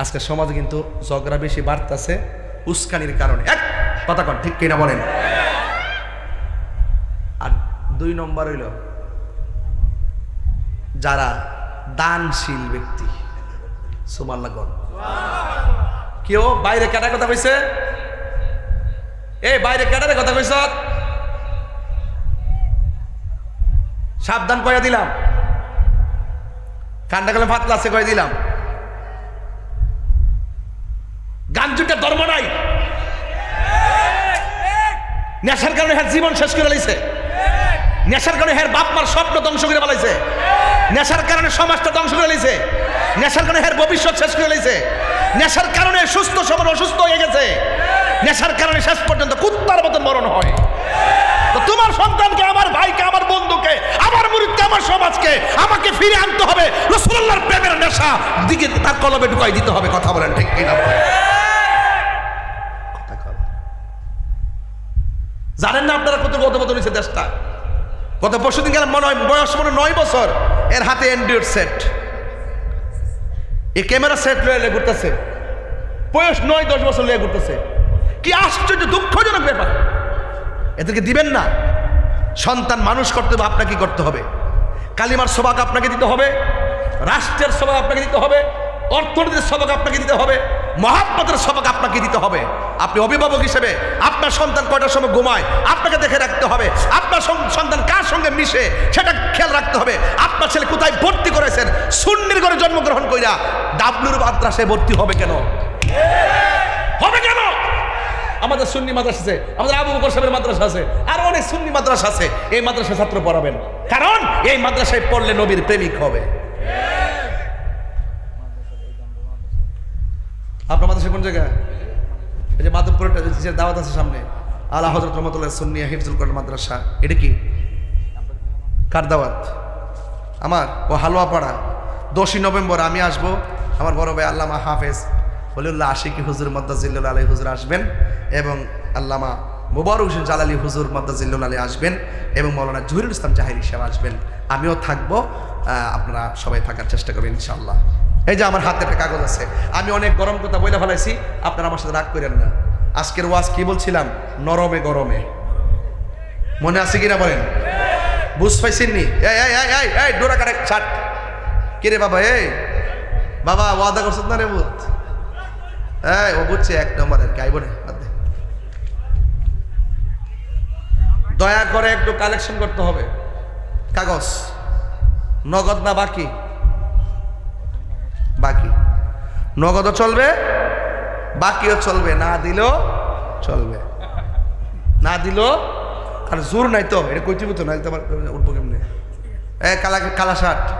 আজকে সমাজে কিন্তু ঝগড়া বেশি বাড়তেছে উস্কানির কারণে। এক, কথা কন, ঠিক কিনা বলেন? আর দুই নম্বর হইল, যারা দানশীল ব্যক্তি সুমাল্লা কেউ বাইরে কেটার কথা কইছে? এই, বাইরে কেটারে কথা কইছ? সাবধান কয়ে দিলাম। কান্ডা কালে ফাতলা আছে কয়ে দিলাম। নেশার কারণে হ্যাঁ জীবন শেষ করে লাইছে। নেশার কারণে হ্যাঁ বাপ মার স্বপ্ন ধ্বংস করে ফেলাইছে। নেশার কারণে সমাজটা ধ্বংস করে লাইছে। নেশার কারণে হ্যাঁ ভবিষ্যৎ শেষ করে লাইছে। নেশার কারণে সুস্থ সবল অসুস্থ হয়ে গেছে। নেশার কারণে শেষ পর্যন্ত কুত্তার মতন মরণ হয়। তো তোমার সন্তানকে, আমার ভাইকে, আমার বন্ধুকে, আমার মুরিদকে আমার সমাজকে আমাকে ফিরে আনতে হবে। রসুল্লাহর প্রেমের নেশা দিকে তার কলবে ঢুকাই দিতে হবে, কথা বলেন ঠিক কিনা বলেন? কথা কর। জানেন না আপনারা কত কত বদল হয়েছে দেশটা? গত পরশু দিন গেলাম মনে বয়স মনে নয় বছর। এর হাতে অ্যান্ড্রয়েড সেট। এই ক্যামেরা সেট লয়ে ঘুরতেছে। বয়স নয়, দশ বছর লয়ে ঘুরতেছে। কি আশ্চর্য, দুঃখজনক ব্যাপার। এদেরকে দিবেন না। সন্তান মানুষ করতে হবে, আপনাকে করতে হবে। কালিমার সবাক আপনাকে দিতে হবে। রাষ্ট্রের সবাক আপনাকে দিতে হবে। অর্থনীতির সবাক আপনাকে দিতে হবে। মহাত্মতের সবক আপনাকে দিতে হবে। আপনি অভিভাবক হিসেবে আপনার সন্তান কয়টার সময় ঘুমায়, আপনাকে দেখে রাখতে হবে। আপনার সন্তান কার সঙ্গে মিশে, সেটা খেয়াল রাখতে হবে। আপনার ছেলে কোথায় ভর্তি করেছেন, সুন্নির ঘরে জন্মগ্রহণ কইরা ডাবলুর মাদ্রাসায় ভর্তি হবে কেন? হবে কেন? আমাদের সুন্নি মাদ্রাসা আছে, আমাদের আবু বকর সাহেবের মাদ্রাসা আছে, আর অনেক সুন্নি মাদ্রাসা আছে। এই মাদ্রাসা ছাত্র পড়াবেন। কারণ এই মাদ্রাসায় পড়লে নবীর প্রেমিক হবে। আপনার মাদ্রাসা কোন জায়গায়? এই যে মাধবপুরের যে দাওয়াত আছে সামনে আল্লাহ হজরত রহমতুল্লাহ সুন্নিয়া হিফজুল কোরআন মাদ্রাসা, এটা কি? কার দাওয়াত? আমার? ও হালুয়াপাড়া। দশই নভেম্বর আমি আসব, আমার বড় ভাই আল্লামা হাফেজ হলিউল্লাহ আশিকি হুজুর মদ্দাজিল্লুল আলী হুজুর আসবেন এবং আল্লামা মুবারক হোসেন জালালি হুজুর মদ্দাজিল্লুল আলী আসবেন এবং মৌলানা জহিরুল ইসলাম জাহির সাহেব আসবেন। আমিও থাকব আপনারা সবাই থাকার চেষ্টা করবেন ইনশাল্লাহ এই যে আমার হাতে একটা কাগজ আছে, আমি অনেক গরম কথা বলে ফেলাইছি, আপনারা আমার সাথে রাগ করেন না। আজকের ওয়াজ কি বলছিলাম? নরমে গরমে। মনে আছে কিনা বলেন? বুঝ পাইছেন নি? এই ডোরা কারে ছাট কে রে বাবা, এই? বাবা, ওয়াদা করছত না রে বুধ এই, ও বুঝছে, এক নম্বর আর কি আইব না দয়া করে একটু কালেকশন করতে হবে। কাগজ। নগদ না বাকি? নগদও চলবে, বাকিও চলবে, না দিলেও চলবে। না দিলেও আর জোর নাই তো, এটা কইতে তো না উঠবো কেমনে? এ, কালা কালা শার্ট